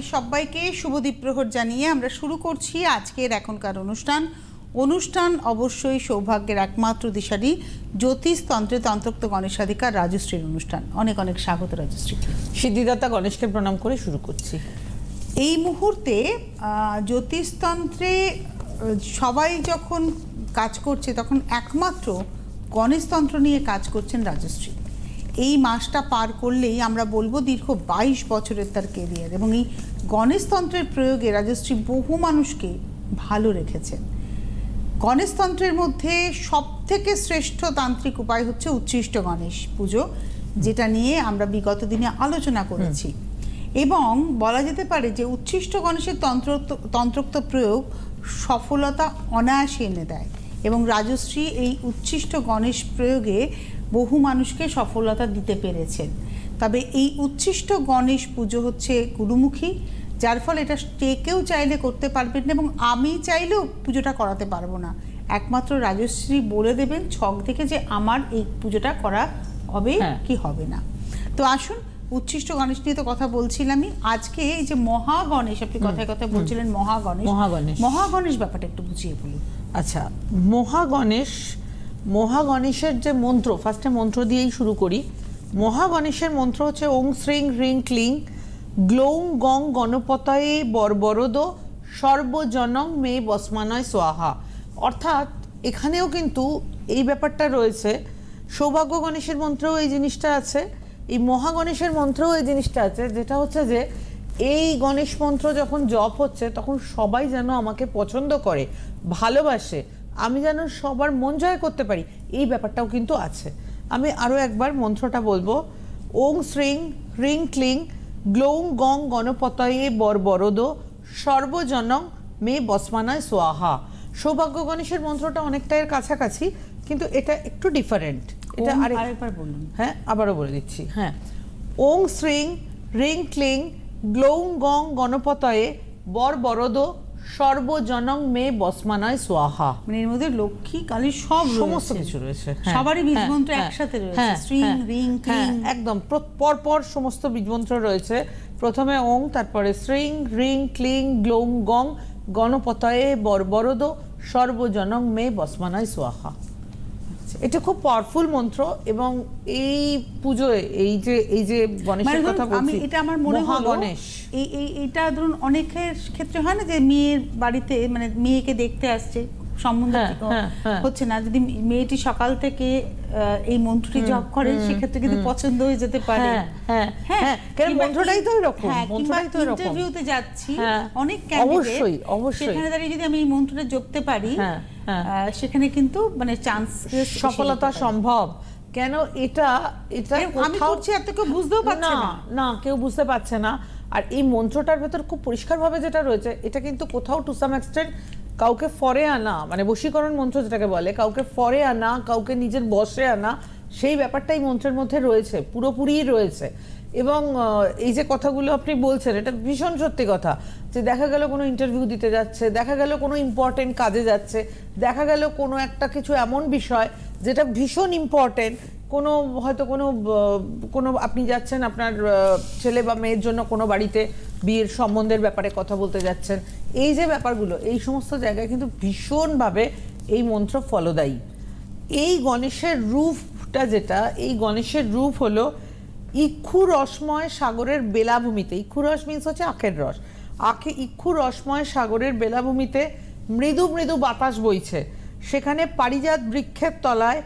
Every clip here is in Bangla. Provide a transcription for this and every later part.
আপনাদের সবাইকে শুভদীপ প্রহর জানিয়ে আমরা শুরু করছি আজকের এখনকার অনুষ্ঠান। অনুষ্ঠান অবশ্যই সৌভাগ্যের একমাত্র দিশারি জ্যোতিষতন্ত্রে তন্ত্রোক্ত গণেশাধিকার রাজশ্রীর অনুষ্ঠান। অনেক অনেক স্বাগত রাজশ্রী। সিদ্ধিদাতা গণেশকে প্রণাম করে শুরু করছি। এই মুহূর্তে জ্যোতিষতন্ত্রে সবাই যখন কাজ করছে তখন একমাত্র গণেশতন্ত্র নিয়ে কাজ করছেন রাজশ্রী। এই মাসটা পার করলেই আমরা বলব দীর্ঘ বাইশ বছরের তার কেরিয়ার এবং এই গণেশতন্ত্রের প্রয়োগে রাজশ্রী বহু মানুষকে ভালো রেখেছেন। গণেশতন্ত্রের মধ্যে সব থেকে শ্রেষ্ঠ তান্ত্রিক উপায় হচ্ছে উচ্ছিষ্ট গণেশ পুজো যেটা নিয়ে আমরা বিগত দিনে আলোচনা করেছি। এবং বলা যেতে পারে যে উচ্ছিষ্ট গণেশের তন্ত্র তন্ত্রোক্ত প্রয়োগ সফলতা অনায়াসে এনে দেয় এবং রাজশ্রী এই উচ্ছিষ্ট গণেশ প্রয়োগে বহু মানুষকে সফলতা দিতে পেরেছেন। তবে এই উচ্ছিষ্ট গণেশ পুজো হচ্ছে গুরুমুখী যার ফলে এটা কেউ চাইলে করতে পারবেন না এবং আমি চাইলেও পুজোটা করাতে পারব না। একমাত্র রাজশ্রী বলে দেবেন ছক দেখে যে আমার এই পুজোটা করা হবে হ্যাঁ। কি হবে না। তো আসুন উচ্ছিষ্ট গণেশ নিয়ে তো কথা বলছিলামই। আজকে এই যে মহা গণেশ আপনি কথায় কথায় বলছিলেন মহা গণেশ মহাগণেশ। মহা গণেশ ব্যাপারটা একটু বুঝিয়ে বলুন। আচ্ছা মহাগণেশ মহাগণেশের যে মন্ত্র ফার্স্টে মন্ত্র দিয়েই শুরু করি। মহাগণেশের মন্ত্র হচ্ছে ওং শ্রিং হ্রিং ক্লিং, গ্লৌং গং গণপতয়ে বরবরদ, সর্বজনং মে বসমানয় সোয়াহা অর্থাৎ এখানেও কিন্তু এই ব্যাপারটা রয়েছে। সৌভাগ্য গণেশের মন্ত্রেও এই জিনিসটা আছে। এই মহাগণেশের মন্ত্রেও এই জিনিসটা আছে। যেটা হচ্ছে যে, এই গণেশ মন্ত্র যখন জপ হচ্ছে, তখন সবাই যেন আমাকে পছন্দ করে, ভালোবাসে। আমি যেন সবার মন জয় করতে পারি এই ব্যাপারটাও কিন্তু আছে। আমি আরও একবার মন্ত্রটা বলব ওং শ্রিং হ্রিং ক্লিং গ্লৌং গং গণপতয়ে বর বরদ সর্বজনং মে বসমানায় সোয়াহা। সৌভাগ্য গণেশের মন্ত্রটা অনেকটা এর কাছাকাছি কিন্তু এটা একটু ডিফারেন্ট এটা আরেকবার বলুন। হ্যাঁ আবারও বলে দিচ্ছি। হ্যাঁ। ওং শ্রিং রিং ক্লিং গ্লৌং গং গণপতয়ে বর বরদ সর্বজনং মে বসমানায় সোয়াহা। মানে এর মধ্যে লক্ষ্মী কালী সব সমস্ত কিছু রয়েছে হ্যাঁ, সবারই হ্যাঁ, মন্ত্র হ্যাঁ, একসাথে রয়েছে। হ্যাঁ, হ্যাঁ, রিং, হ্যাঁ, ক্লিং। একদম। প্র- পরপর সমস্ত বীজমন্ত্র রয়েছে। প্রথমে ওং তারপরে শ্রিং রিং ক্লিং গ্লৌং গং গণপতয়ে বরবরদ সর্বজনং মে বসমানায় সোয়াহা। এটা খুব পাওয়ারফুল মন্ত্র এবং এই পুজোয় এই যে এই যে মানে গণেশের কথা ধরুন, আমি বলছি এটা আমার মনে হলো মহাগণেশ। এই এই এটা ধরুন অনেকের ক্ষেত্রে হয় না যে মেয়ের বাড়িতে মানে মেয়েকে দেখতে আসছে সম্বন্ধ হ্যাঁ, হ্যাঁ, হ্যাঁ। হচ্ছে না। যদি মেয়েটি সকাল থেকে এই মন্ত্রটি জপ করে সেক্ষেত্রে কিন্তু পছন্দ হয়ে যেতে পারে। হ্যাঁ, কারণ মন্ত্রটাই তো এরকম, মন্ত্রটাই তো এরকম। ইন্টারভিউতে যাচ্ছি অনেক অবশ্যই, অবশ্যই। সেখানে দাঁড়িয়ে যদি আমি এই মন্ত্রটা জপতে পারি সেখানে কিন্তু মানে চান্স সফলতা সম্ভব। কেন এটা এটা আমি করছি এত কেউ বুঝতেও পারছে না। না কেউ বুঝতে পারছে না। আর এই মন্ত্রটার ভেতর খুব পরিষ্কারভাবে যেটা রয়েছে, এটা কিন্তু কোথাও টু সাম এক্সটেন্ট কাউকে ফরে আনা মানে বশীকরণ মন্ত্র যেটাকে বলে, কাউকে ফরে আনা, কাউকে নিজের বসে আনা, সেই ব্যাপারটা এই মন্ত্রের মধ্যে রয়েছে, পুরোপুরি রয়েছে। এবং এই যে কথাগুলো আপনি বলছেন, এটা ভীষণ সত্যি কথা, যে দেখা গেল কোনো ইন্টারভিউ দিতে যাচ্ছে, দেখা গেল কোনো ইম্পর্টেন্ট কাজে যাচ্ছে, দেখা গেল কোনো একটা কিছু এমন বিষয় যেটা ভীষণ ইম্পর্টেন্ট কোনো, হয়তো কোনো কোনো আপনি যাচ্ছেন আপনার ছেলে বা মেয়ের জন্য কোনো বাড়িতে বিয়ের সম্বন্ধের ব্যাপারে কথা বলতে যাচ্ছেন। এই যে ব্যাপারগুলো, এই সমস্ত জায়গায় কিন্তু ভীষণভাবে এই মন্ত্র ফলদায়ী। এই গণেশের রূপটা যেটা, এই গণেশের রূপ হলো ইক্ষু রসময় সাগরের বেলাভূমিতে। ইক্ষু রস মিন্স হচ্ছে আখের রস। আখে ইক্ষু রসময় সাগরের বেলাভূমিতে মৃদু মৃদু বাতাস বইছে। সেখানে পারিজাত বৃক্ষের তলায়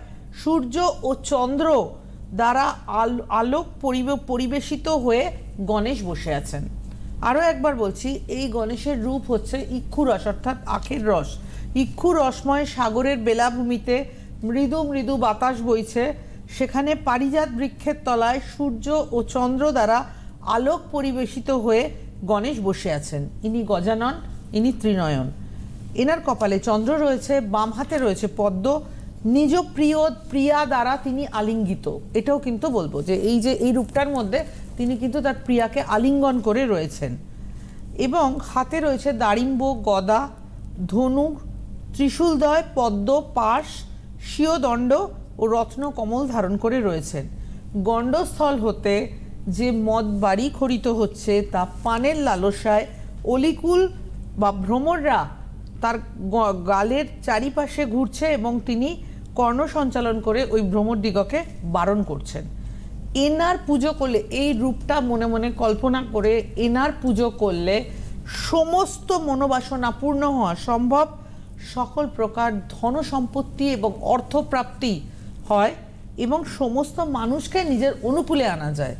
সূর্য ও চন্দ্র দ্বারা আল- আলোক পরিবে- পরিবেশিত হয়ে গণেশ বসে আছেন। আরও একবার বলছি, এই গণেশের রূপ হচ্ছে ইক্ষুরস অর্থাৎ আখের রস। ইক্ষু রসময় সাগরের বেলাভূমিতে মৃদু মৃদু বাতাস বইছে। সেখানে পারিজাত বৃক্ষের তলায় সূর্য ও চন্দ্র দ্বারা আলোক পরিবেশিত হয়ে গণেশ বসে আছেন। ইনি গজানন, ইনি ত্রিনয়ন। এনার কপালে চন্দ্র রয়েছে, বাম হাতে রয়েছে পদ্ম নিজ প্রিয়, প্রিয়া দ্বারা তিনি আলিঙ্গিত। এটাও কিন্তু বলব যে এই যে এই রূপটার মধ্যে তিনি কিন্তু তার প্রিয়াকে আলিঙ্গন করে রয়েছেন। এবং হাতে রয়েছে দাড়িম্ব গদা ধনু ত্রিশূলদয়, পদ্ম পাশ স্বীয় দণ্ড ও রত্ন কমল ধারণ করে রয়েছেন। গণ্ডস্থল হতে যে মদ বাড়ি খরিত হচ্ছে তা পানের লালসায় অলিকুল বা ভ্রমররা তার গালের চারিপাশে ঘুরছে এবং তিনি কর্ণ সঞ্চালন করে ওই ভ্রমর দিগকে বারণ করছেন। এনার পুজো করলে, এই রূপটা মনে মনে কল্পনা করে এনার পুজো করলে সমস্ত মনোবাসনা পূর্ণ হওয়া সম্ভব। সকল প্রকার ধন সম্পত্তি এবং অর্থপ্রাপ্তি হয় এবং সমস্ত মানুষকে নিজের অনুকূলে আনা যায়।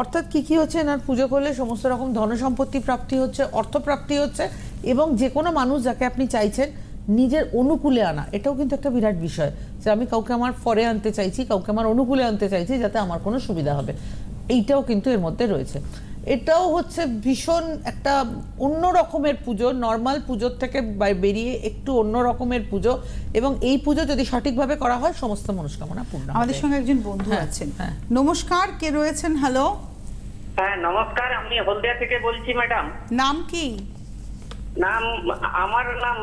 অর্থাৎ কি কি হচ্ছে? এনার পুজো করলে সমস্ত রকম ধন সম্পত্তি প্রাপ্তি হচ্ছে, অর্থপ্রাপ্তি হচ্ছে এবং যে কোনো মানুষ যাকে আপনি চাইছেন নিজের অনুকূলে আনা এটাও কিন্তু একটা বিরাট বিষয় যে আমি কাউকে আমার ফরে আনতে চাইছি কাউকে আমার অনুকূলে আনতে চাইছি যাতে আমার কোনো সুবিধা হবে। এইটাও কিন্তু এর মধ্যে রয়েছে। এটাও হচ্ছে ভীষণ একটা অন্য রকমের পুজো নর্মাল পুজোর থেকে বেরিয়ে একটু অন্য রকমের পুজো এবং এই পুজো যদি সঠিকভাবে করা হয় সমস্ত মনস্কামনা পূর্ণ আমাদের সঙ্গে একজন বন্ধু হ্যাঁ, আছেন। হ্যাঁ। নমস্কার কে রয়েছেন? হ্যালো হ্যাঁ নমস্কার আমি হলদিয়া থেকে বলছি ম্যাডাম। নাম কি? নাম আমার নাম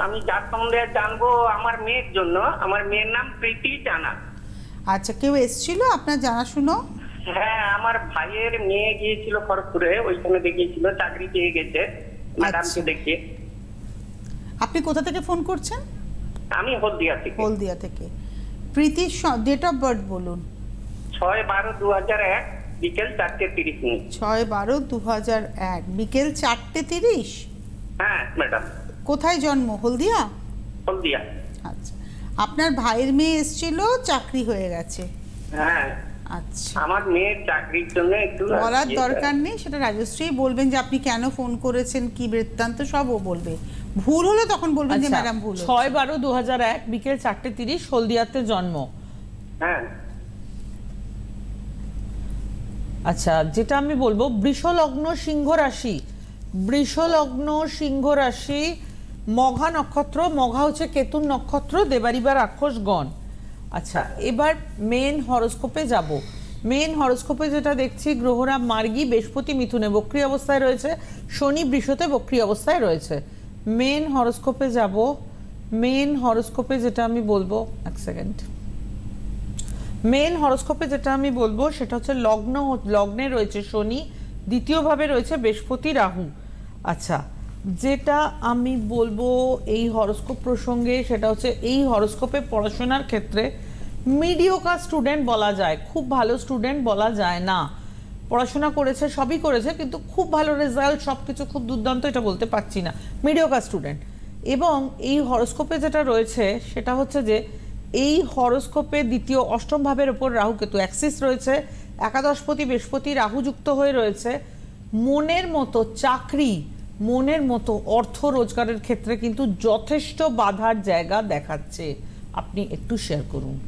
আমি যার সম্বন্ধে জানব আমার মেয়ের জন্য। আমার মেয়ের নাম প্রীতি জানা। আচ্ছা কেউ এসেছিল আপনার জানাশুনো? হ্যাঁ আমার ভাইয়ের মেয়ে গিয়েছিল খড়গপুরে ওইখানে দেখিয়েছিল চাকরি পেয়ে গেছে ম্যাডামকে আচ্ছা। দেখিয়ে। আপনি কোথা থেকে ফোন করছেন? আমি হলদিয়া থেকে। হলদিয়া থেকে। প্রীতির ডেট অফ বার্থ বলুন। ছয় বারো দু হাজার এক বিকেল চারটে তিরিশ মিনিট। ছয় বারো দু হাজার এক বিকেল চারটে তিরিশ? হ্যাঁ ম্যাডাম কোথায় জন্ম? হলদিয়া? হলদিয়া। আচ্ছা। আপনার ভাইয়ের মেয়ে এসেছিল চাকরি হয়ে গেছে। হ্যাঁ। আচ্ছা। আমার মেয়ের চাকরির জন্য একটু বলার ইয়ে- দরকার নেই সেটা রাজশ্রী বলবেন যে আপনি কেন ফোন করেছেন কি বৃত্তান্ত সব ও বলবে। ভুল হলে তখন বলবেন যে আচ্ছা, ম্যাডাম ভুল ছয় বারো দু হাজার এক বিকেল চারটে তিরিশ হলদিয়াতে জন্ম। হ্যাঁ। আচ্ছা যেটা আমি বলব বৃষলগ্ন সিংহ রাশি। বৃষলগ্ন সিংহ রাশি মঘা নক্ষত্র, মঘা হচ্ছে কেতুন নক্ষত্র দেবারিবার রাক্ষস গণ আচ্ছা এবার মেন হরস্কোপে যাব। মেন হরস্কোপে যেটা দেখছি, গ্রহরা মার্গী, বৃহস্পতি মিথুনে বক্রি অবস্থায় রয়েছে, শনি বৃষতে বক্রি অবস্থায় রয়েছে। মেন হরস্কোপে যাব। মেন হরোস্কোপে যেটা আমি বলব, এক সেকেন্ড মেন হরস্কোপে যেটা আমি বলব, সেটা হচ্ছে লগ্ন, লগ্নে রয়েছে শনি, দ্বিতীয়ভাবে রয়েছে বৃহস্পতি রাহু। আচ্ছা যেটা আমি বলব এই হরস্কোপ প্রসঙ্গে সেটা হচ্ছে এই হরস্কোপে পড়াশোনার ক্ষেত্রে মিডিওকা স্টুডেন্ট বলা যায়, খুব ভালো স্টুডেন্ট বলা যায় না। পড়াশোনা করেছে, সবই করেছে, কিন্তু খুব ভালো রেজাল্ট সব কিছু খুব দুর্দান্ত, এটা বলতে পারছি না। মিডিওকা স্টুডেন্ট এবং এই হরস্কোপে যেটা রয়েছে, সেটা হচ্ছে যে এই হরস্কোপে দ্বিতীয় অষ্টম ভাবের ওপর রাহু কেতু অ্যাক্সিস রয়েছে একাদশপতি বৃহস্পতি রাহু যুক্ত হয়ে রয়েছে মনের মতো চাকরি মনের মতো অর্থ রোজগারের ক্ষেত্রে কিন্তু যথেষ্ট বাধার জায়গা দেখাচ্ছে। আপনি একটু শেয়ার করুন।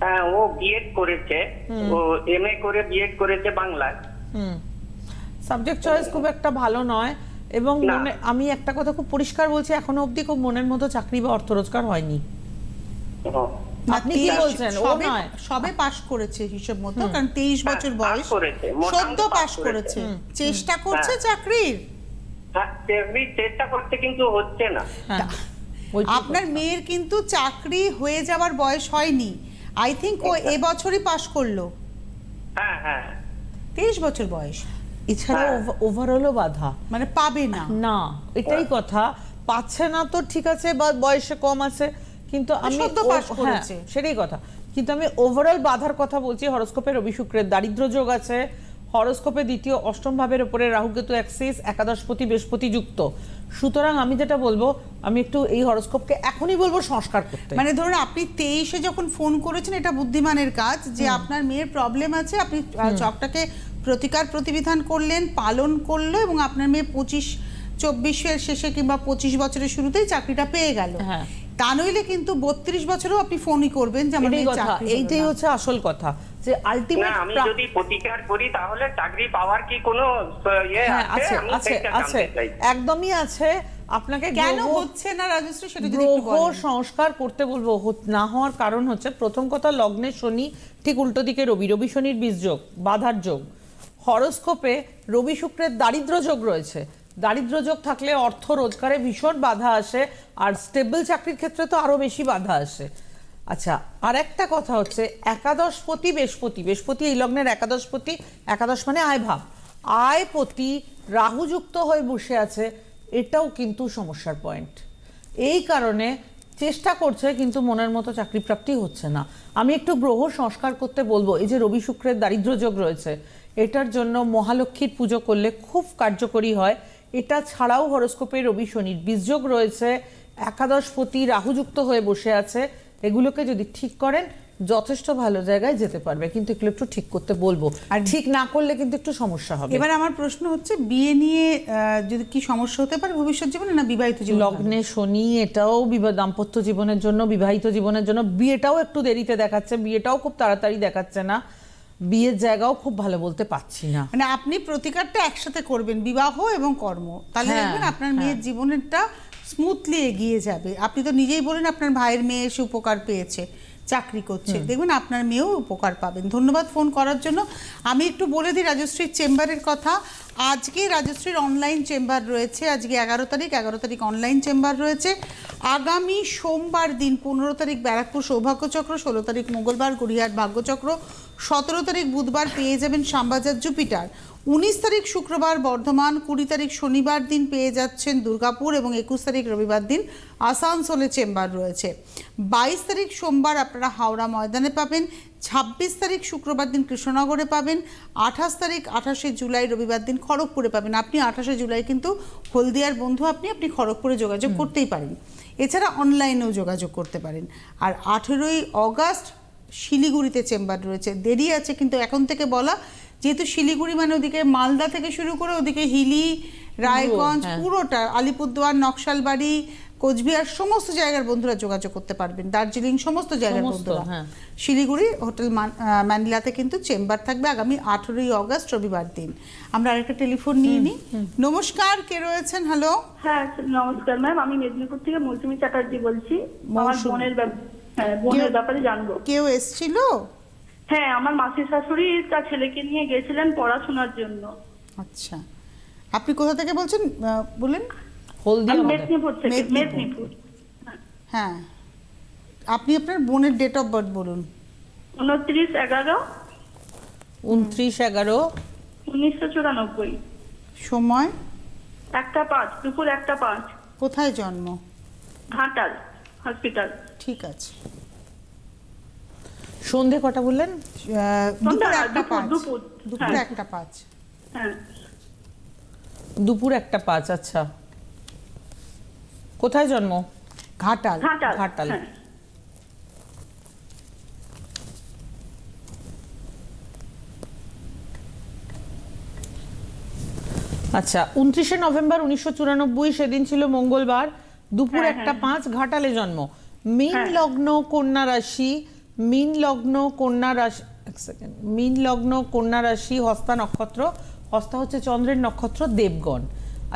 হ্যাঁ ও বিএড করেছে। ও এমএ করে বিএড করেছে বাংলায়। হুম। সাবজেক্ট চয়েস খুব একটা ভালো নয় এবং। মনে আমি একটা কথা খুব পরিষ্কার বলছি এখনও অবধি খুব মনের মতো চাকরি বা অর্থ রোজগার হয়নি। আপনি কি বলছেন? ও সবে- নয়। সবে পাশ করেছে হিসেব মতো কারণ তেইশ হ্যাঁ, বছর বয়স। সদ্য পাশ করেছে। করেছে। চেষ্টা করছে হ্যাঁ। চাকরির? হ্যাঁ চেষ্টা করছে কিন্তু হচ্ছে না। হ্যাঁ। আপনার মেয়ের কিন্তু চাকরি হয়ে যাওয়ার বয়স হয়নি। আই থিঙ্ক ও এবছরই পাশ করল। হ্যাঁ হ্যাঁ। তেইশ বছর বয়স। এছাড়া হ্যাঁ। ওভারঅলও বাধা। মানে পাবে না। না এটাই কথা। পাচ্ছে না তো ঠিক আছে বা বয়সে কম আছে। কিন্তু আমি ও- পাশ হ্যাঁ, সেটাই কথা। কিন্তু আমি ওভারঅল বাধার কথা বলছি হরস্কোপে রবি শুক্রের দারিদ্র যোগ আছে হরস্কোপে দ্বিতীয় অষ্টম ভাবের উপরে রাহুকেতু অ্যাক্সিস একাদশপতি বৃহস্পতি যুক্ত। সুতরাং আমি যেটা বলব আমি একটু এই হরস্কোপকে এখনই বলব সংস্কার করতে। মানে ধরুন আপনি তেইশে যখন ফোন করেছেন এটা বুদ্ধিমানের কাজ যে আপনার মেয়ের প্রবলেম আছে আপনি চকটাকে প্রতিকার প্রতিবিধান করলেন পালন করল এবং আপনার মেয়ে পঁচিশ চব্বিশের শেষে কিংবা পঁচিশ বছরের শুরুতেই চাকরিটা পেয়ে গেল। হ্যাঁ। তা নইলে কিন্তু বত্রিশ বছরেও আপনি ফোনই করবেন যে আমার এইটাই হচ্ছে আসল কথা যে না আলটিমেট আমি যদি প্রতিকার করি তাহলে চাকরি পাওয়ার কি কোনো ইয়ে হ্যাঁ আছে? আছে আছে একদমই আছে। আপনাকে কেন হচ্ছে না রাজশ্রী সেটা যদি একটু গ্রহ সংস্কার করতে বলব না হওয়ার কারণ হচ্ছে প্রথম কথা লগ্নে শনি ঠিক উল্টো দিকে রবি রবি শনির বীজ যোগ বাধার যোগ। হরস্কোপে রবি শুক্রের দারিদ্র যোগ রয়েছে। দারিদ্র যোগ থাকলে অর্থ রোজগারে ভীষণ বাধা আসে, আর স্টেবল চাকরির ক্ষেত্রে তো আরও বেশি বাধা আসে। আচ্ছা আর একটা কথা হচ্ছে, একাদশপতি বৃহস্পতি বৃহস্পতি এই লগ্নের একাদশপতি, একাদশ মানে আয় ভাব। আয়পতি রাহুযুক্ত হয়ে বসে আছে, এটাও কিন্তু সমস্যার পয়েন্ট এই কারণে চেষ্টা করছে, কিন্তু মনের মতো চাকরি প্রাপ্তি হচ্ছে না। আমি একটু গ্রহ সংস্কার করতে বলব, এই যে রবি শুক্রের দারিদ্র যোগ রয়েছে, এটার জন্য মহালক্ষ্মীর পুজো করলে খুব কার্যকরী হয়। এটা ছাড়াও হরস্কোপে রবি শনির বীজযোগ রয়েছে একাদশপতি রাহুযুক্ত হয়ে বসে আছে। এগুলোকে যদি ঠিক করেন যথেষ্ট ভালো জায়গায় যেতে পারবে। কিন্তু এগুলো একটু ঠিক করতে বলব। আর ঠিক না করলে কিন্তু একটু সমস্যা হবে। এবার আমার প্রশ্ন হচ্ছে বিয়ে নিয়ে আহ, যদি কি সমস্যা হতে পারে ভবিষ্যৎ জীবনে না বিবাহিত জীবন? লগ্নে শনি এটাও বিবাহ দাম্পত্য জীবনের জন্য বিবাহিত জীবনের জন্য বিয়েটাও একটু দেরিতে দেখাচ্ছে বিয়েটাও খুব তাড়াতাড়ি দেখাচ্ছে না। বিয়ের জায়গাও খুব ভালো বলতে পারছি না। মানে আপনি প্রতিকারটা একসাথে করবেন বিবাহ এবং কর্ম। তাহলে হ্যাঁ, দেখবেন আপনার মেয়ের জীবনেরটা স্মুথলি এগিয়ে যাবে। আপনি তো নিজেই বলেন আপনার ভাইয়ের মেয়ে এসে উপকার পেয়েছে চাকরি করছে। দেখবেন আপনার মেয়েও উপকার পাবেন। ধন্যবাদ ফোন করার জন্য। আমি একটু বলে দিই রাজশ্রীর চেম্বারের কথা। আজকে রাজশ্রীর অনলাইন চেম্বার রয়েছে। আজকে এগারো তারিখ এগারো তারিখ অনলাইন চেম্বার রয়েছে। আগামী সোমবার দিন পনেরো তারিখ ব্যারাকপুর সৌভাগ্যচক্র ষোলো তারিখ মঙ্গলবার গড়িয়াহাট ভাগ্যচক্র সতেরো তারিখ বুধবার পেয়ে যাবেন শ্যামবাজার জুপিটার। উনিশ তারিখ শুক্রবার বর্ধমান কুড়ি তারিখ শনিবার দিন পেয়ে যাচ্ছেন দুর্গাপুর এবং একুশ তারিখ রবিবার দিন আসানসোলে চেম্বার রয়েছে। বাইশ তারিখ সোমবার আপনারা হাওড়া ময়দানে পাবেন ছাব্বিশ তারিখ শুক্রবার দিন কৃষ্ণনগরে পাবেন আঠাশ তারিখ আঠাশে জুলাই রবিবার দিন খড়গপুরে পাবেন। আপনি আঠাশে জুলাই কিন্তু হলদিয়ার বন্ধু আপনি আপনি খড়গপুরে যোগাযোগ করতেই পারেন। এছাড়া অনলাইনেও যোগাযোগ করতে পারেন। আর আঠেরোই অগাস্ট শিলিগুড়িতে চেম্বার রয়েছে। দেরি আছে কিন্তু এখন থেকে বলা যেহেতু শিলিগুড়ি মানে ওদিকে মালদা থেকে শুরু করে ওদিকে হিলি রায়গঞ্জ হ্যাঁ। পুরোটা আলিপুরদুয়ার নকশালবাড়ি কোচবিহার সমস্ত জায়গার বন্ধুরা যোগাযোগ করতে পারবেন। দার্জিলিং সমস্ত জায়গার বন্ধুরা। হ্যাঁ। শিলিগুড়ি হোটেল মান- ম্যানিলাতে কিন্তু চেম্বার থাকবে আগামী আঠেরোই অগস্ট রবিবার দিন। আমরা আরেকটা টেলিফোন নিয়ে নিই নমস্কার কে রয়েছেন? হ্যালো হ্যাঁ নমস্কার ম্যাম আমি মেদিনীপুর থেকে মৌসুমী চ্যাটার্জি বলছি। আমার বোনের হ্যাঁ বোনের ব্যাপারে জানব। কেউ এসছিল? হ্যাঁ আমার মাসির শাশুড়ি তার ছেলেকে নিয়ে গেছিলেন পড়াশোনার জন্য। আচ্ছা। আপনি কোথা থেকে বলছেন? বলেন। হলদি মেদিনীপুর থেকে মেদিনীপুর। মেদিনীপুর। হ্যাঁ। আপনি আপনার বোনের ডেট অফ বার্থ বলুন। উনত্রিশ এগারো। উনত্রিশ এগারো। উনিশশো চুরানব্বই। সময়? একটা পাঁচ দুপুর একটা পাঁচ। কোথায় জন্ম? ঘাটাল হসপিটাল ঠিক আছে। সন্ধে কটা বললেন? দুপুর একটা পাঁচ। দুপুর, হ্যাঁ। একটা পাঁচ। হ্যাঁ। দুপুর একটা পাঁচ আচ্ছা। কোথায় জন্ম? ঘাটাল। ঘাটাল। হ্যাঁ। আচ্ছা উনত্রিশে নভেম্বর উনিশশো চুরানব্বই সেদিন ছিল মঙ্গলবার। দুপুর একটা। পাঁচ ঘাটালে জন্ম। মিন হ্যাঁ। লগ্ন কন্যা রাশি মিন লগ্ন কন্যা রাশি এক সেকেন্ড মিন লগ্ন কন্যা রাশি হস্তা নক্ষত্র হস্তা হচ্ছে চন্দ্রের নক্ষত্র দেবগণ।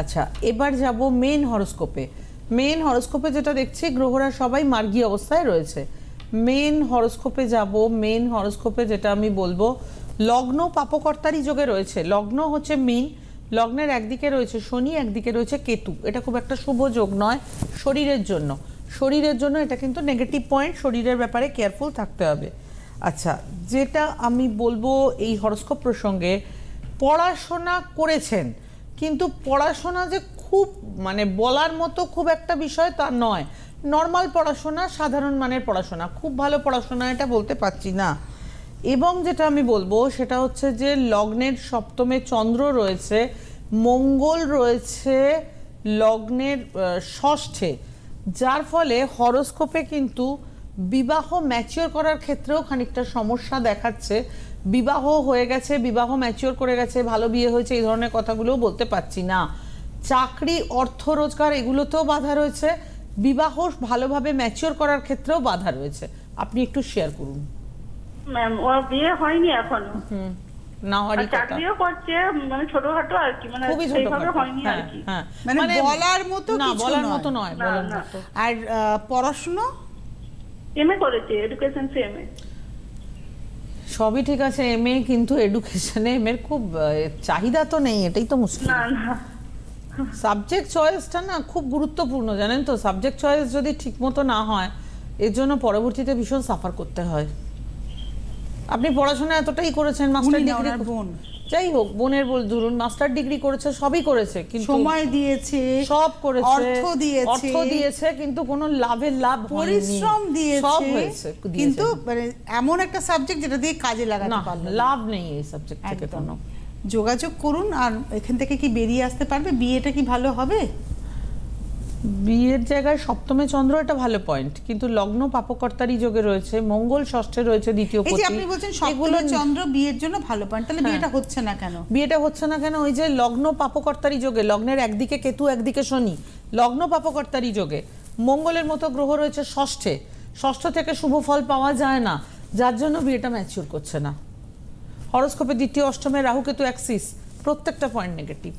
আচ্ছা এবার যাব মেন হরস্কোপে। মেন হরস্কোপে যেটা দেখছি গ্রহরা সবাই মার্গী অবস্থায় রয়েছে। মেন হরস্কোপে যাব মেন হরস্কোপে যেটা আমি বলব লগ্ন পাপকর্তারই যোগে রয়েছে। লগ্ন হচ্ছে মিন লগ্নের একদিকে রয়েছে শনি একদিকে রয়েছে কেতু। এটা খুব একটা শুভ যোগ নয় শরীরের জন্য। শরীরের জন্য এটা কিন্তু নেগেটিভ পয়েন্ট শরীরের ব্যাপারে কেয়ারফুল থাকতে হবে। আচ্ছা যেটা আমি বলব এই হরস্কোপ প্রসঙ্গে, পড়াশোনা করেছেন, কিন্তু পড়াশোনা যে খুব মানে বলার মতো খুব একটা বিষয় তা নয়। নর্মাল পড়াশোনা, সাধারণ মানের পড়াশোনা, খুব ভালো পড়াশোনা এটা বলতে পারছি না। এবং যেটা আমি বলব, সেটা হচ্ছে যে লগ্নের সপ্তমে চন্দ্র রয়েছে, মঙ্গল রয়েছে, লগ্নের ষষ্ঠে। যার ফলে হরোস্কোপে কিন্তু বিবাহ ম্যাচিওর করার ক্ষেত্রেও খানিকটা সমস্যা দেখাচ্ছে। বিবাহ হয়ে গেছে বিবাহ ম্যাচিওর করে গেছে ভালো বিয়ে হয়েছে এই ধরনের কথাগুলোও বলতে পারছি না। চাকরি অর্থ রোজগার এগুলোতেও বাধা রয়েছে। বিবাহ ভালোভাবে ম্যাচিওর করার ক্ষেত্রেও বাধা রয়েছে। আপনি একটু শেয়ার করুন। ম্যাম ওর বিয়ে হয়নি এখনও। হুম। না হওয়ারই কথা। চাকরিও করছে মানে ছোটখাটো আর কি মানে খুবই হয়নি আর হ্যাঁ কি। হ্যাঁ। মানে বলার মতো কিছু বলার মতো নয় বলার মতো। আর পড়াশুনো? এম এ করেছে এডুকেশন সবই ঠিক আছে এম এ কিন্তু এডুকেশনে এম এর খুব চাহিদা তো নেই এটাই তো মুশকিল। না না। সাবজেক্ট চয়েসটা না খুব গুরুত্বপূর্ণ জানেন তো? সাবজেক্ট চয়েস যদি ঠিকমতো না হয় এর জন্য পরবর্তীতে ভীষণ সাফার করতে হয়। আপনি পড়াশোনা এতটাই করেছেন মাস্টার ডিগ্রি বোন। যাই হোক বোনের বল ধরুন মাস্টার ডিগ্রি করেছে সবই করেছে কিন্তু সময় দিয়েছে সব করেছে অর্থ দিয়েছে। অর্থ দিয়েছে কিন্তু কোনো লাভের লাভ পরিশ্রম দিয়েছে সব হয়েছে কিন্তু মানে এমন একটা সাবজেক্ট যেটা দিয়ে কাজে লাগাতে পারল লাভ নেই এই সাবজেক্ট থেকে কোনো। যোগাযোগ করুন আর এখান থেকে কি বেরিয়ে আসতে পারবে? বিয়েটা কি ভালো হবে? বিয়ের জায়গায় সপ্তমে চন্দ্র এটা ভালো পয়েন্ট কিন্তু লগ্ন পাপকর্তারই যোগে রয়েছে মঙ্গল ষষ্ঠে রয়েছে দ্বিতীয় এই যে পতি। আপনি বলছেন সপ্তম চন্দ্র বিয়ের জন্য ভালো পয়েন্ট তাহলে হ্যাঁ। বিয়েটা হচ্ছে না কেন? বিয়েটা হচ্ছে না কেন? ওই যে লগ্ন পাপকর্তারি যোগে লগ্নের একদিকে কেতু একদিকে শনি লগ্ন পাপকর্তারই যোগে। মঙ্গলের মতো গ্রহ রয়েছে ষষ্ঠে। ষষ্ঠ থেকে শুভ ফল পাওয়া যায় না যার জন্য বিয়েটা ম্যাচিউর করছে না। হরস্কোপে দ্বিতীয় অষ্টমে রাহু কেতু অ্যাক্সিস প্রত্যেকটা পয়েন্ট নেগেটিভ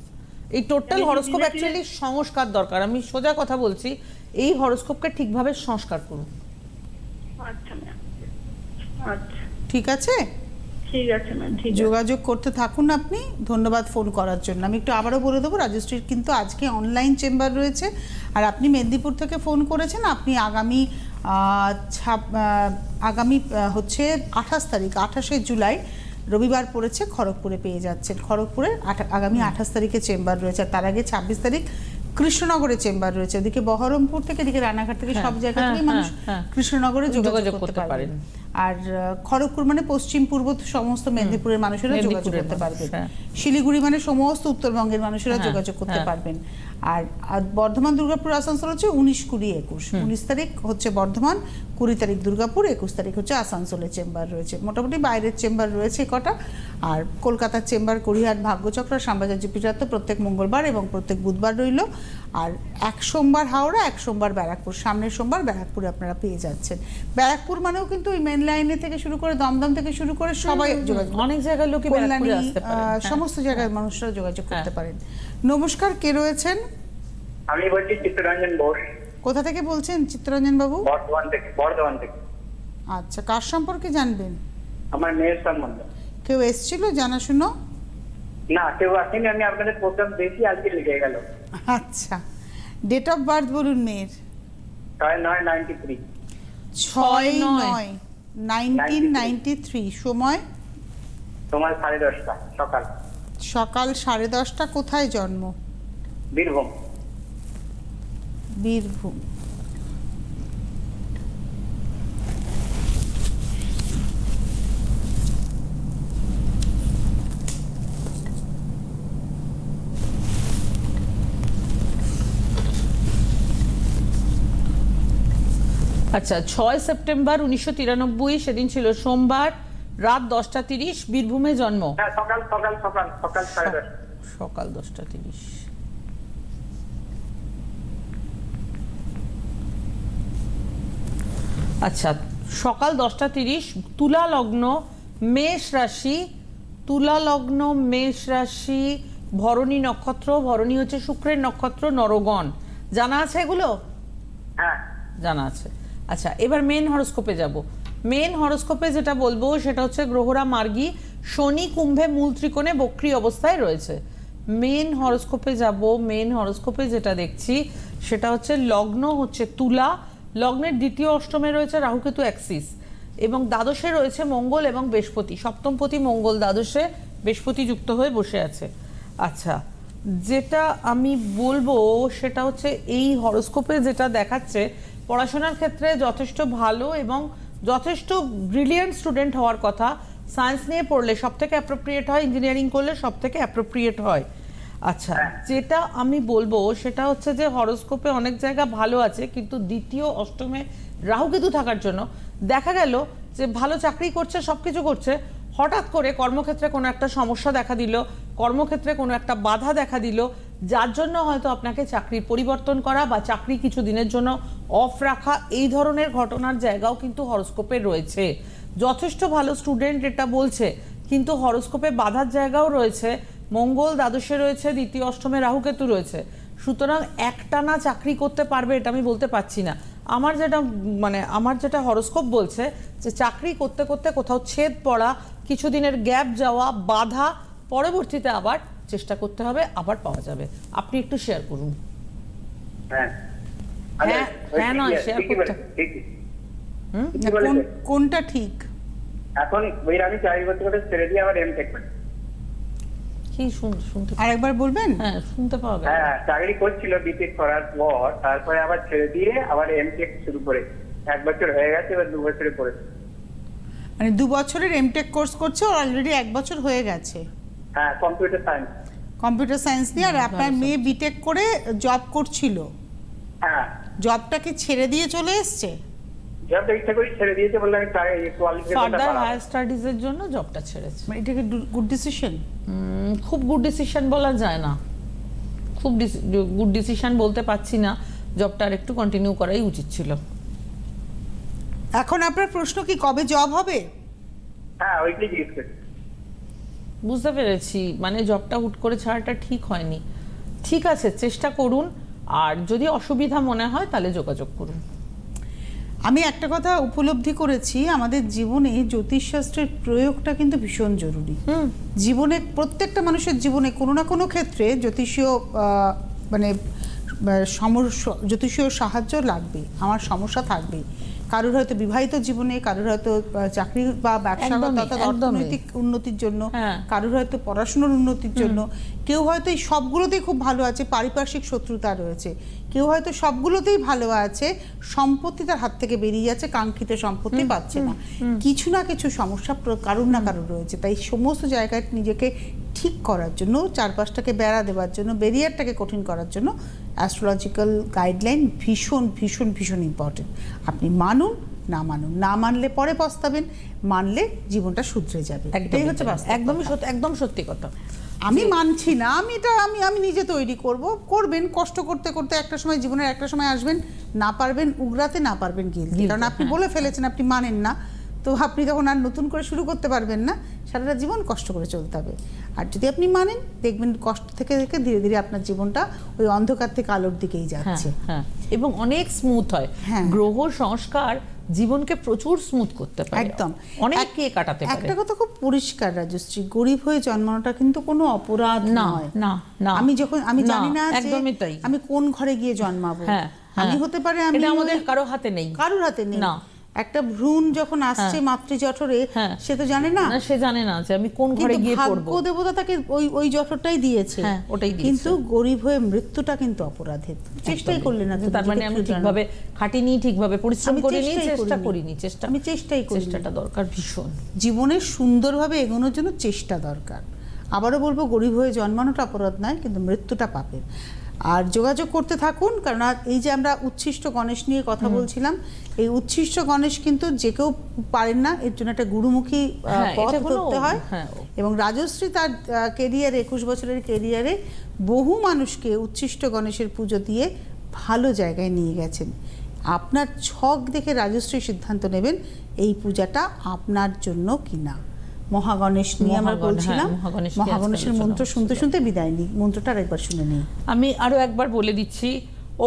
এই টোটাল হরস্কোপ অ্যাকচুয়ালি সংস্কার দরকার। আমি সোজা কথা বলছি এই হরস্কোপকে ঠিকভাবে সংস্কার করুন। আচ্ছা আচ্ছা। ঠিক আছে? ঠিক আছে যোগাযোগ করতে থাকুন আপনি। ধন্যবাদ ফোন করার জন্য। আমি একটু আবারও বলে দেবো রাজশ্রীর কিন্তু আজকে অনলাইন চেম্বার রয়েছে। আর আপনি মেদিনীপুর থেকে ফোন করেছেন আপনি আগামী আগামী হচ্ছে আঠাশ তারিখ আঠাশে জুলাই। রবিবার পড়েছে খড়গপুরে পেয়ে যাচ্ছেন খড়গপুরে আগামী আঠাশ তারিখে চেম্বার রয়েছে তার আগে ছাব্বিশ তারিখ কৃষ্ণনগরে চেম্বার রয়েছে ওদিকে বহরমপুর থেকে এদিকে রানাঘাট থেকে সব হ্যাঁ, জায়গা হ্যাঁ, থেকে মানুষ হ্যাঁ। কৃষ্ণনগরে যোগাযোগ করতে পারেন। আর খড়গপুর মানে পশ্চিম পূর্ব সমস্ত মেদিনীপুরের মানুষেরা যোগাযোগ করতে পারবেন। শিলিগুড়ি মানে সমস্ত উত্তরবঙ্গের মানুষেরা যোগাযোগ করতে। পারবেন আর বর্ধমান দুর্গাপুর আসানসোল হচ্ছে উনিশ কুড়ি একুশ। উনিশ তারিখ হচ্ছে বর্ধমান কুড়ি তারিখ দুর্গাপুর একুশ তারিখ হচ্ছে আসানসোলের চেম্বার রয়েছে। মোটামুটি বাইরের চেম্বার রয়েছে কটা। আর কলকাতার চেম্বার করিহাট ভাগ্যচক্র শ্যামবাজার পিঠার তো প্রত্যেক মঙ্গলবার এবং প্রত্যেক বুধবার রইল। আর এক সোমবার হাওড়া এক সোমবার ব্যারাকপুর। সামনের সোমবার ব্যারাকপুরে আপনারা পেয়ে যাচ্ছেন। ব্যারাকপুর মানেও কিন্তু ওই মেন লাইনে থেকে শুরু করে দমদম থেকে শুরু করে সবাই যোগাযোগ অনেক জায়গার কল্যাণী ব্যারাকপুরে আহ, সমস্ত জায়গার মানুষরা যোগাযোগ করতে পারেন। নমস্কার কে রয়েছেন? আমি বলছি চিত্তরঞ্জন বোস। কোথা থেকে বলছেন চিত্তরঞ্জন বাবু? বর্ধমান থেকে বর্ধমান থেকে। আচ্ছা কার সম্পর্কে জানবেন? আমার মেয়ের সম্বন্ধে। কেউ এসছিল জানাশুনো? না কেউ আসেনি আমি আপনাদের প্রোগ্রাম দেখি আজকে লেগে গেল। আচ্ছা ডেট অফ বার্থ বলুন মেয়ের। ছয় নয় নাইনটি থ্রি ছয় নয়। নয় নাইনটিন নাইনটি থ্রি সময় তোমার সাড়ে দশটা সকাল। সকাল সাড়ে দশটা কোথায় জন্ম? বীরভূম। বীরভূম। আচ্ছা ছয় সেপ্টেম্বর উনিশশো তিরানব্বই সেদিন ছিল সোমবার। রাত দশটা তিরিশ বীরভূমে জন্ম। হ্যাঁ সকাল সকাল সকাল সকাল সকাল দশটা তিরিশ। আচ্ছা সকাল দশটা তিরিশ তুলা লগ্ন মেষ রাশি তুলা লগ্ন মেষ রাশি ভরণী নক্ষত্র ভরণী হচ্ছে শুক্রের নক্ষত্র নরগণ। জানা আছে এগুলো? হ্যাঁ। জানা আছে। আচ্ছা এবার মেন হরস্কোপে যাব। মেন হরস্কোপে যেটা বলব সেটা হচ্ছে গ্রহরা মার্গী শনি কুম্ভে মূল ত্রিকোণে বক্রি অবস্থায় রয়েছে। মেন হরস্কোপে যাব, মেন হরস্কোপে যেটা দেখছি সেটা হচ্ছে লগ্ন হচ্ছে তুলা। লগ্নের দ্বিতীয় অষ্টমে রয়েছে রাহুকেতু অ্যাক্সিস এবং দ্বাদশে রয়েছে মঙ্গল এবং বৃহস্পতি। সপ্তমপতি মঙ্গল দ্বাদশে বৃহস্পতি যুক্ত হয়ে বসে আছে। আচ্ছা যেটা আমি বলব সেটা হচ্ছে এই হরোস্কোপে যেটা দেখাচ্ছে, পড়াশোনার ক্ষেত্রে যথেষ্ট ভালো এবং যথেষ্ট ব্রিলিয়ান্ট স্টুডেন্ট হওয়ার কথা। সায়েন্স নিয়ে পড়লে সব থেকে অ্যাপ্রোপ্রিয়েট হয় ইঞ্জিনিয়ারিং করলে সব থেকে অ্যাপ্রোপ্রিয়েট হয়। আচ্ছা যেটা আমি বলব সেটা হচ্ছে যে হরোস্কোপে অনেক জায়গা ভালো আছে কিন্তু দ্বিতীয় অষ্টমে রাহুকেতু থাকার জন্য দেখা গেল যে ভালো চাকরি করছে সব কিছু করছে হঠাৎ করে কর্মক্ষেত্রে কোনো একটা সমস্যা দেখা দিল কর্মক্ষেত্রে কোনো একটা বাধা দেখা দিল যার জন্য হয়তো আপনাকে চাকরির পরিবর্তন করা বা চাকরি কিছু দিনের জন্য অফ রাখা এই ধরনের ঘটনার জায়গাও কিন্তু হরস্কোপে রয়েছে। যথেষ্ট ভালো স্টুডেন্ট এটা বলছে, কিন্তু হরস্কোপে বাধার জায়গাও রয়েছে। মঙ্গল দ্বাদশে রয়েছে, দ্বিতীয় অষ্টমে রাহুকেতু রয়েছে। সুতরাং একটানা চাকরি করতে পারবে এটা আমি বলতে পারছি না। আমার যেটা মানে আমার যেটা হরস্কোপ বলছে যে চাকরি করতে করতে কোথাও ছেদ পড়া, কিছুদিনের গ্যাপ যাওয়া, বাধা, পরবর্তীতে আবার চেষ্টা করতে হবে, আবার পাওয়া যাবে। আপনি একটু শেয়ার করুন। হ্যাঁ হ্যাঁ, হ্যাঁ নয়, ঠিকই করতে- কোনটা ঠিক? এখন ওই আমি চাকরি করতে করতে ছেড়ে দিয়ে আবার এমটেক করি কি শুন শুনতে আরেকবার বলবেন? হ্যাঁ শুনতে পাওয়া গেল। হ্যাঁ চাকরি করছিল বিটেক করার পর তারপরে আবার ছেড়ে দিয়ে আবার এমটেক শুরু করে। এক বছর হয়ে গেছে এবার দু বছরে পড়েছে। মানে দু বছরের এমটেক কোর্স করছে ওর অলরেডি এক বছর হয়ে গেছে। হ্যাঁ কম্পিউটার সায়েন্স কম্পিউটার সায়েন্স নিয়ে আর আপনার মেয়ে বিটেক করে জব করছিল। হ্যাঁ জবটাকে ছেড়ে দিয়ে চলে এসছে? জবটা ইচ্ছা করি ছেড়ে দিয়েছে বললাম আমি ফার্দার হায়ার স্টাডিজ জন্য জবটা ছেড়েছে। মানে এটা কি গুড ডিসিশন খুব গুড ডিসিশন বলা যায় না। খুব গুড ডিসিশন বলতে পারছি না। জবটা আর একটু কন্টিনিউ করাই উচিত ছিল। এখন আপনার প্রশ্ন কি কবে জব হবে? হ্যাঁ ওইটাই জিজ্ঞেস করছি বুঝতে পেরেছি। মানে জবটা হুট করে ছাড়াটা ঠিক হয়নি। ঠিক আছে চেষ্টা করুন। আর যদি অসুবিধা মনে হয় তাহলে যোগাযোগ করুন। আমি একটা কথা উপলব্ধি করেছি আমাদের জীবনে জ্যোতিষশাস্ত্রের প্রয়োগটা কিন্তু ভীষণ জরুরি। জীবনে প্রত্যেকটা মানুষের জীবনে কোনো না কোনো ক্ষেত্রে জ্যোতিষীয় মানে সমস্যা জ্যোতিষীয় সাহায্য লাগবে আমার সমস্যা থাকবে কারোর হয়তো বিবাহিত জীবনে কারোর হয়তো চাকরি বা ব্যবসাগত অর্থাৎ অর্থনৈতিক উন্নতির জন্য হ্যাঁ। কারোর হয়তো পড়াশোনার উন্নতির জন্য কেউ হয়তো এই সবগুলোতেই খুব ভালো আছে পারিপার্শ্বিক শত্রুতা রয়েছে। কেউ হয়তো সবগুলোতেই ভালো আছে সম্পত্তি তার হাত থেকে বেরিয়ে যাচ্ছে কাঙ্ক্ষিত সম্পত্তি পাচ্ছে না। কিছু না কিছু সমস্যা কারুর না কারুর রয়েছে। তাই সমস্ত জায়গায় নিজেকে ঠিক করার জন্য চারপাশটাকে বেড়া দেওয়ার জন্য ব্যারিয়ারটাকে কঠিন করার জন্য অ্যাস্ট্রোলজিক্যাল গাইডলাইন ভীষণ ভীষণ ভীষণ ইম্পর্টেন্ট আপনি মানুন না মানুন না মানলে পরে পস্তাবেন মানলে জীবনটা শুধরে যাবে। এটাই হচ্ছে একদমই সত্যি একদম সত্যি কথা। আমি মানছি না আমি এটা আমি আমি নিজে তৈরি করব। করবেন কষ্ট করতে করতে একটা সময় জীবনের একটা সময় আসবেন না পারবেন উগরাতে না পারবেন গিলতে গিলতে, কারণ আপনি হ্যাঁ। বলে ফেলেছেন আপনি মানেন না। তো আপনি তখন আর নতুন করে শুরু করতে পারবেন না। সারাটা জীবন কষ্ট করে চলতে হবে। আর যদি আপনি মানেন দেখবেন কষ্ট থেকে থেকে ধীরে ধীরে আপনার জীবনটা ওই অন্ধকার থেকে আলোর দিকেই হ্যাঁ যাচ্ছে। হ্যাঁ। এবং অনেক স্মুথ হয়। হ্যাঁ। গ্রহ সংস্কার জীবনকে প্রচুর স্মুথ করতে পারে। একদম। অনেক এক- কে কাটাতে পারে। একটা কথা খুব পরিষ্কার রাজশ্রী। গরিব হয়ে জন্মানোটা কিন্তু কোনো অপরাধ না নয়। না না। আমি যখন আমি জানি না যে একদমই তাই। আমি কোন ঘরে গিয়ে জন্মাবো। আমি। হতে পারে আমি আমাদের কারও হাতে নেই। কারুর হাতে নেই। না। একটা ভ্রূণ যখন আসছে মাতৃজঠরে হ্যাঁ। সে তো জানে না সে জানে না যে আমি কোন ঘরে গিয়ে ভাগ্য পড়ব দেবতা তাকে ওই ওই জঠরটাই দিয়েছে হ্যাঁ, ওটাই দিয়েছে। কিন্তু গরিব হয়ে মৃত্যুটা কিন্তু অপরাধের চেষ্টাই একদমই। করলে না তার মানে আমি। ঠিকভাবে খাটিনি ঠিকভাবে পরিশ্রম করিনি চেষ্টা করিনি। চেষ্টা আমি চেষ্টাই করিনি। চেষ্টাটা দরকার ভীষণ জীবনে সুন্দরভাবে এগোনোর জন্য চেষ্টা দরকার আবারও বলব গরিব হয়ে জন্মানোটা অপরাধ নয় কিন্তু মৃত্যুটা পাপের আর যোগাযোগ করতে থাকুন কারণ এই যে আমরা উচ্ছিষ্ট গণেশ নিয়ে কথা বলছিলাম এই উচ্ছিষ্ট গণেশ কিন্তু যে কেউ পারেন না এর জন্য একটা গুরুমুখী হ্যাঁ, পথ করতে হয়। হ্যাঁ। এবং রাজশ্রী তার কেরিয়ারে একুশ বছরের কেরিয়ারে বহু মানুষকে উচ্ছিষ্ট গণেশের পুজো দিয়ে ভালো জায়গায় নিয়ে গেছেন। আপনার ছক দেখে রাজশ্রী সিদ্ধান্ত নেবেন এই পূজাটা আপনার জন্য কিনা। মহাগণেশ নিয়ে আমরা বলছিলাম। হ্যাঁ, আজকে মহাগণেশের মন্ত্র শুনতে শুনতে বিদায় নিই। মন্ত্রটা আরেকবার শুনে নিই। আমি আরও একবার বলে দিচ্ছি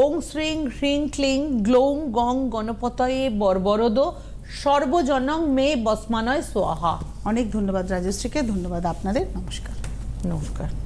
ওং শ্রীং হ্রিং ক্লিং গ্লোং গং গণপতয়ে বর্বরদ সর্বজনং মে বসমানয় সোয়াহা অনেক ধন্যবাদ রাজশ্রীকে ধন্যবাদ আপনাদের। নমস্কার। নমস্কার।